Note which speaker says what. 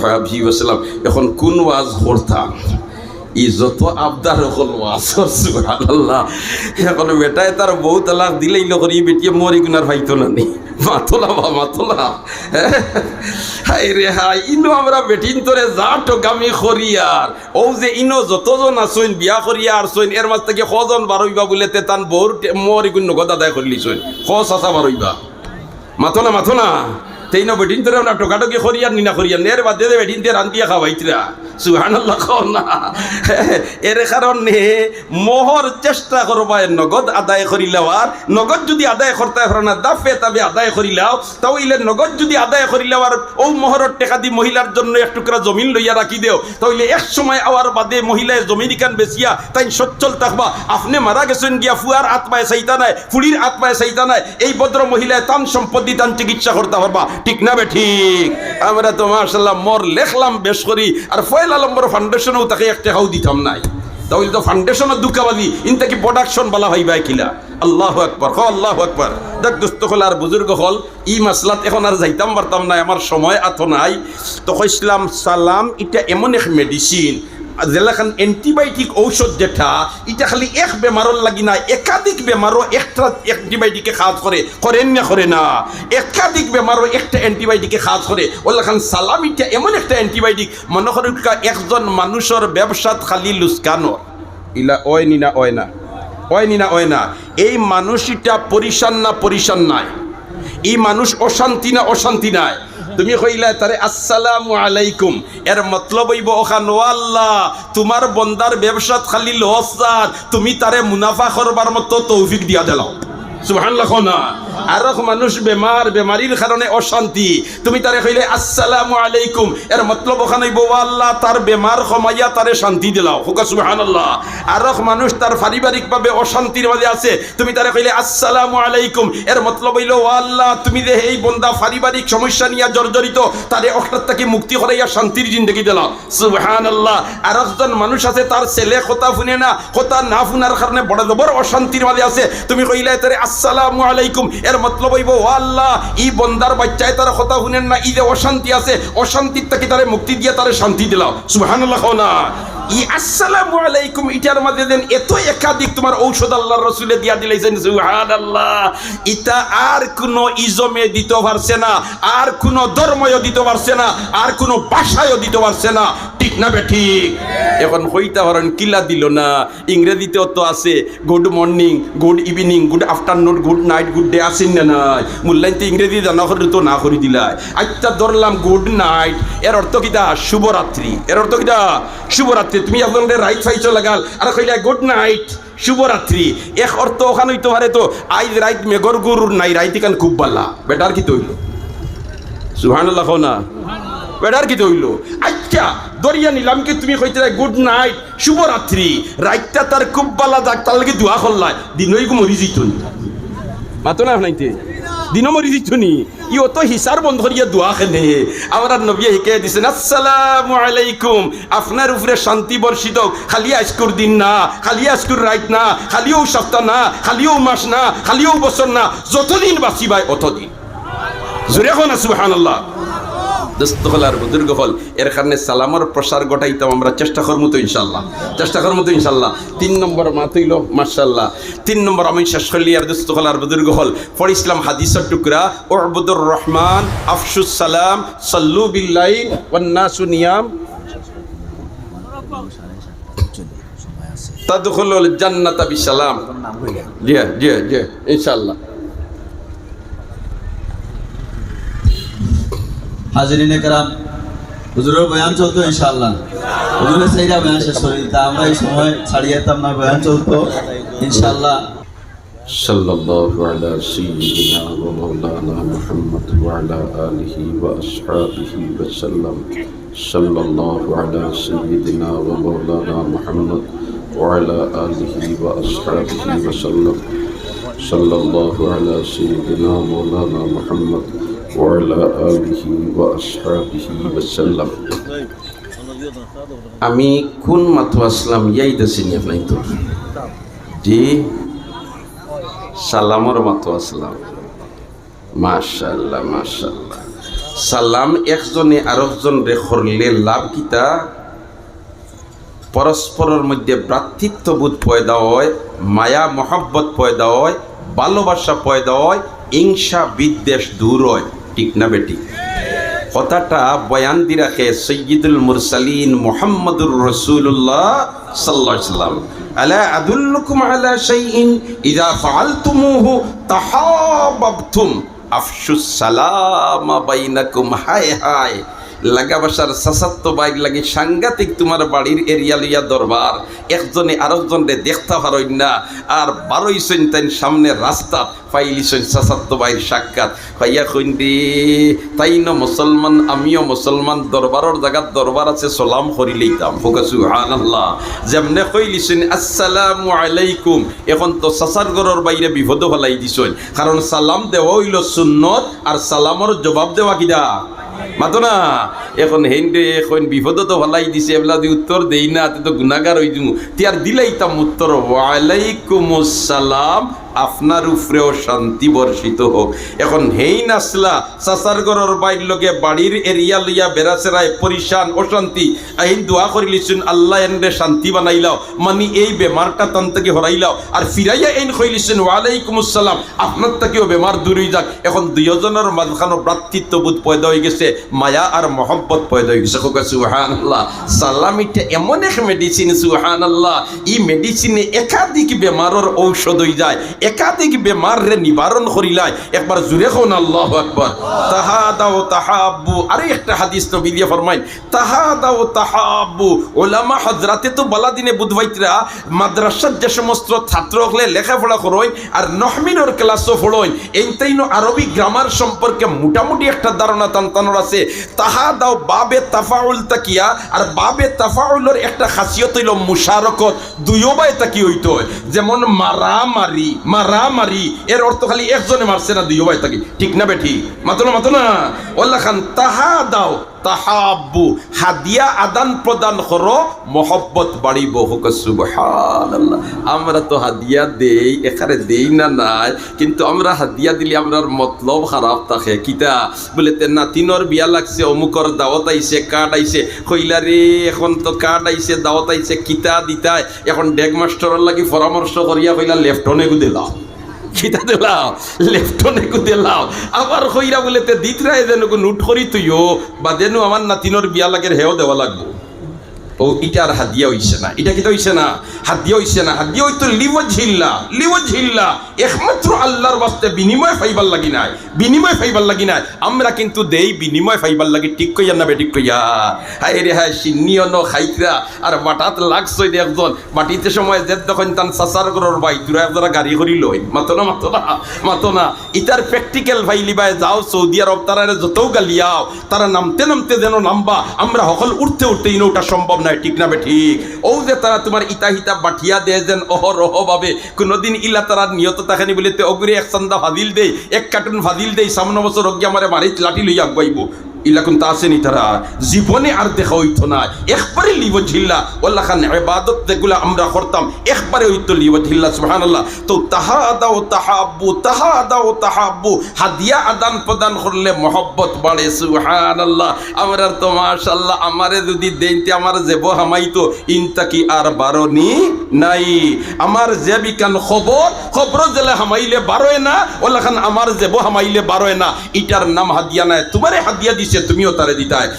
Speaker 1: সাহাবি ওসালাম এখন কোন ওয়াজ করতাম ই যত আবদার হল ওয়াজ, সুবহানাল্লাহ। এখন বেটায় তার বউ তালাক দিলেই লকরি বেটিয়ে মরি গুনার ভাইতো না নি। মাতলা বা মাতলা। হাই রে হাই ইনো আমরা বেটিন তোরে যা টোকামি করিয়ার ও যে ইনো যতজন আসইন বিয়া করিয়া আর সইন এর মাঝ থেকে কজন বারইবা বলে তে তান বউর মরি গুণ নগদ আদায় করলি সইন ক চাচা বারইবা মাথো না মাথো না তেই ন বেটিন তোরে আমরা টোকাটকি করিয়ার নিনা করিয়ার নের বাদে দে বেটিন তে রান্দিয়া খাওয়াইতরা সুবহানাল্লাহ, কও না। এর কারণে মোহর চেষ্টা করবা নগদ আদায় করিলাওয়ার নগদ যদি আদায় করতে পারো না, দাফে তবে আদায় করিলাও তাহলে নগদ যদি আদায় করিলাওয়ার ও মোহরের টেকা দি মহিলার জন্য এক টুকরা জমিন লইয়া রাখি দেও। তাহলে এক সময় আওয়ার বাদে মহিলায় জমিন কান বেচিয়া তাই সচ্ছল থাকবা। আপনি মারা গেছেন গিয়া ফুয়ার আত্মায় চাইতা নাই ফুড়ির আত্মায় চাইতা নাই। এই ভদ্র মহিলায় তান সম্পত্তি, তান চিকিৎসা করতে পারবা। ঠিক না বে ঠিক? আমরা তো মার্শাল্লাহ মর লেখলাম বেশ করি, আর ফয়লা নম্বর ফাউন্ডেশনেও তাকে এক টাকাও দিতাম নাই। তাহলে তো ফাউন্ডেশনের দুঃখাবাদী ইনটা কি প্রোডাকশন বলা হয় ভাই কিলা? আল্লাহ আকবর হ আল্লাহ আকবর। দেখ দোস্ত হল আর বুজুর্গ হল ই মাসলাত এখন আর যাইতাম পারতাম না আমার সময় আতো নাই। তো কইসলাম, সালাম এটা এমন এক মেডিসিন যেলাখান এন্টিবায়োটিক ঔষধ যেটা এটা খালি এক বেমারর লাগি না একাধিক বেমারও একটা অ্যান্টিবায়োটিকে কাজ করে করেন না করে না? একাধিক বেমারও একটা অ্যান্টিবায়োটিকে কাজ করে ওলাখান সালাম এটা এমন একটা অ্যান্টিবায়োটিক মনে করেন একজন মানুষের ব্যবসাত খালি লুস্কানো ইলা ওই নি না ওই না? ওই নি না ওই না? এই মানুষটা পরিশান না পরিশান নাই? এই মানুষ অশান্তি না অশান্তি নাই? তুমি কইলা তারে, আসসালামু আলাইকুম। এর মতলব হইব ওখান আল্লাহ তোমার বন্দার ব্যবসাত খালি লস তুমি তারে মুনাফা করবার মতো তৌফিক দিয়া দিলাও। সুবহানাল্লাহ না। মানুষ বেমার, বেমারির কারণে অশান্তি। তুমি তারে কইলে, আসসালামু আলাইকুম। এর মতলব ওখানে আল্লাহ তার বেমার কমাইয়া তারে শান্তি দিলাও। হুকা আর এক মানুষ তার পারিবারিকভাবে অশান্তির মাঝে আছে। তুমি তারে কইলে, আসসালামু আলাইকুম। এর মতলব হইল ও আল্লাহ তুমি যে এই বন্দা পারিবারিক সমস্যা নিয়ে জর্জরিত, তারে অকটার থেকে মুক্তি করাইয়া শান্তির জিন্দগি দিল সুবহান আল্লাহ আর একজন মানুষ আছে, তার ছেলে কথা শুনে না, কথা না শুনার কারণে বড় জবর অশান্তির মাঝে আছে। তুমি কইলে, তারে, আসসালামু আলাইকুম। এর মতলব হইব, ও আল্লাহ, ই বন্দার বাচ্চায় তারা কথা শুনেন না ই যে অশান্তি আছে, অশান্তির থেকে তারে মুক্তি দিয়ে তারে শান্তি দিলাও। সুহান না। কিলা দিল না? ইংরেজিতেও তো আছে good morning good evening good afternoon good night good day আসেন না নাই? মূল্যায়ন তো ইংরেজি জানা তো না করে দিলাই। আচ্ছা ধরলাম গুড নাইট এর অর্থ কিটা শুভরাত্রি। এর অর্থ কিটা শুভরাত্রি। তুমি আপনাদের রাইট ফাইচ লাগাল আর কইলা গুড নাইট শুভরাত্রি। এক অর্থ ওখানে হইতে পারে তো আইজ রাইত মেঘর গরুর নাই রাইত কান খুব বালা। বেটার কি তৈল? সুহানুল্লাহ না। বেটার কি তৈল? আচ্ছা দরিয়া নিলাম কি তুমি কইতে গুড নাইট শুভরাত্রি। রাইতটা তার খুব বালা যাক তার লাগে দোয়া করলাই দিনই গো মরি যেত মাতো না আপনাইতে দিনও দিচ্ছ নি ই অত হিসার বন্ধ করিয়া দোয়া খেলে। আমার নবিয়া শিকে দিছেন, আসসালামু আলাইকুম। আপনার উপরে শান্তি বর্ষিত হোক। খালি আজকুর দিন না, খালি আজকুর রাইত না খালিও সপ্তাহ না খালিও মাস না খালিও বছর না, যতদিন বাঁচিবাই অতদিন। জোরে হন হান আল্লাহ দোস্ত হল আর বুজুর্গ হল এর কারণে সালামর প্রসার ঘটাইতাম আমরা। চেষ্টা করব তো ইনশাল্লাহ চেষ্টা করব তো ইনশাল্লাহ তিন নম্বর মাত হইল মার্শাল্লাহ তিন নম্বর আমি শেষ করলি আর দোস্ত হল আর হল পড় ইসলাম হাদিসের টুকরা ওরবুদুর রহমান আফসুস সালাম সাল্লু বিল্লাইন ওয়ান্নাসু নিয়াম। জান্নাতা বিসালাম জি জি জি ইনশাআল্লাহ।
Speaker 2: হাজিরিন একরাম হুজুরের বয়ান চলতো ইনশাআল্লাহ হুজুরের সেইরা বয়ান শেষ করে দিতাম আমরা এই সময় ছাড়িয়ে যেতাম না বয়ান চলতো ইনশাআল্লাহ
Speaker 1: صلى الله على سيدنا ومولانا محمد وعلى آله وأصحابه وسلم صلى الله على سيدنا ومولانا محمد وعلى آله وأصحابه وسلم صلى الله على سيدنا مولانا محمد وعلى آله وأصحابه وسلم আমি কোন মাথু আসলাম ইয়াই দেশিনি আপনাই তো জি সালামর মতো আসলাম মাশাল্লাহ মাশাল্লাহ সালাম একজনে আরেকজন রে করলে লাভ কিতা পরস্পরের মধ্যে ভ্রাতৃত্ববোধ পয়দা হয় মায়া মহাব্বত পয়দা হয় ভালোবাসা পয়দা হয় হিংসা বিদ্বেষ দূর হয় ঠিক না বেটি? কথাটা বয়ান দি রাখে সৈয়দুল মুরসালিন মোহাম্মদুর রসুল্লাহ সাল্লাহ সাল্লাম আদুল্লুকুম আলা শাইইন ইযা ফাআলতুমুহু তাহাব্বাবতুম আফশুস সালামা বাইনাকুম, হায় হায়। লাগা বাসার সাসাত্ত বাইক লাগি সাংঘাতিক তোমার বাড়ির এরিয়া লইয়া দরবার। একজনে আরেকজন রে দেখতে পারইন না। আর বারোইছেন তাই সামনে রাস্তা পাইলিছেন সাসাত্ত বাইর সাক্ষাৎ। কইন রে তাই ন মুসলমান, আমিও মুসলমান, দরবারের জায়গাত দরবার আছে, সালাম করি লইতাম। ফোকাসু আল্লাহ যেমনে কইলিছেন আসসালামু আলাইকুম। এখন তো সাসার ঘরের বাইরে বিপদ ফেলাই দিছেন। কারণ সালাম দেওয়া হইল সুন্নত, আর সালামর জবাব দেওয়া কিদা মাতো না, এখন হেনরে এখন বিপদ তো ভালাই দিছে, এবেলা যদি উত্তর দেই না তে গুণাগার হই দিমু। তিয়ার দিলাই তাম উত্তর ওয়ালাইকুম আসসালাম আপনার উপরেও শান্তি বর্ষিত হোক। এখন হেই নাসলা সাসার গরর বাইর লগে বাড়ির এরিয়া লইয়া বেড়াচেরায় পরিশান, অশান্তি। আহিন দোয়া করিলিছুন আল্লাহ এনরে শান্তি বানাইলাও। মানে এই বেমারটা তান থেকে হরাইলাও। আর ফিরাইয়া এন কইলিছেন ওয়ালাইকুম আসসালাম আপনার থেকেও বেমার দূর হয়ে যাক। এখন দুইজনের মাঝখানো ভ্রাতৃত্ববোধ পয়দা হয়ে গেছে, মায়া আর মহব্বত পয়দা হয়ে গেছে। কোকা সুহান আল্লাহ সালাম এটা এমন এক মেডিসিন সুহান আল্লাহ ই মেডিসিনে একাধিক বেমারের ঔষধ হয়ে যায়। একাধিক বেমার রে নিবারণ করিলাই। একবার জুড়ে কোন, আল্লাহ আকবার। তাহা দাও তাহাব্বু আরে একটা হাদিস নবী দিয়ে ফরমাইন। তাহা দাও তাহাব্বু, ওলামা হজরাতে তো বলা দিনে বুধবাইতরা মাদ্রাসার যে সমস্ত ছাত্র হলে লেখাপড়া করোই আর নহমিনোর ক্লাসও ফোড়োই এইটাইনো আরবি গ্রামার সম্পর্কে মোটামুটি একটা ধারণা তান্তানোর আছে। তাহা দাও বাবে তাফাউল তাকিয়া আর বাবে তাফাউলের একটা খাসিয়ত হইল মুশারকত, দুইও বাই তাকি হইতো যেমন মারামারি মারামারি এর অর্থ খালি একজনে মারছে না, দুই ভাই তাকে ঠিক না বেঠি? মাতো না মাতো না? ওল্লা খান তাহা দাও। তাহাব্বু, হাদিয়া আদান প্রদান করো, মহব্বত বাড়িব। হুক আমরা তো হাদিয়া দেই, এখানে দেই না নাই, কিন্তু আমরা হাদিয়া দিলে আমরার মতলব খারাপ থাকে। কিতা? বলে, তে নাতিনর বিয়া লাগছে, অমুকর দাওয়াত আইছে, কার্ড আইছে। কইলা, রে, এখন তো কার্ড আইছে, দাওয়াত আইছে, কিতা দিতাই? এখন ডেগ মাস্টারের লাগি পরামর্শ করিয়া কইলা, লেফটনে গুদিলাম খিতা দিলাও লেফটনে কু দিলাও আবার হইরা বলে তে দিতরাই যেন নুট করি তুইও বা দেনু আমার নাতিনর বিয়া লাগের হেও দেওয়া লাগবো। ও এটা আর হাদিয়া হইছে না। এটা কি তো হইছে না? হাদিয়া হইছে না। হাদিয়া হইতো লিওয়াজিল্লা লিওয়াজিল্লা একমাত্র আল্লাহর বাস্তে বিনিময় ফাইবার লাগি নাই। বিনিময় ফাইবার লাগি নাই। আমরা কিন্তু দেই বিনিময় ফাইবার লাগি, ঠিক কইয়া না বেঠিক কইয়া। হাই রে হাই সিন্নিও ন খাইতরা। আর বাটাত লাগছই দে একজন। বাটিতে সময় যে তখন তান সাসার গরর বাই তুরা একজরা গাড়ি করি লই মাতো না মাতো না মাতো না। ইতার প্র্যাকটিক্যাল ভাইলি বাই যাও, সৌদি আরব তারা যতও গালিয়াও তারা নামতে নামতে যেন নামবা। আমরা সকল উঠতে উঠতে ইনো ওটা সম্ভব নয় ঠিক না ঠিক। ও যে তারা তোমার ইতা হিতা বাঠিয়া দেয় যেন অহরহ ভাবে কোনোদিন ইলা তারা নিয়ত তাখানি বলে তে এক চান্দা ভাদিল দেই, এক কার্টুন ভাদিল দেই সামনে বছর অজ্ঞা আমার মারিত লাঠি লইয়া আগুয়াইব ইলাকুন তা আসেনি তারা? জীবনে আর দেখা হইতো না। একবারে লিব ঝিল্লা ওল্লা খান এবাদত যেগুলো আমরা করতাম, একবারে হইতো লিব ঝিল্লা সুহান আল্লাহ তো তাহা দাও তাহাব্বু তাহা দাও তাহাব্বু হাদিয়া আদান প্রদান করলে মহব্বত বাড়ে সুহান আল্লাহ আমরা তো মাশাল্লাহ আমারে যদি দেনতে আমার জেব হামাইতো, ইনতা কি আর বারণি নাই। আমার যে বিকান খবর খবর জেলে হামাইলে বারোয় না। ওল্লা খান আমার জেব হামাইলে বারোয় না। ইটার নাম হাদিয়া নাই। তোমারে হাদিয়া দিছে তুমিও তারে দিতায়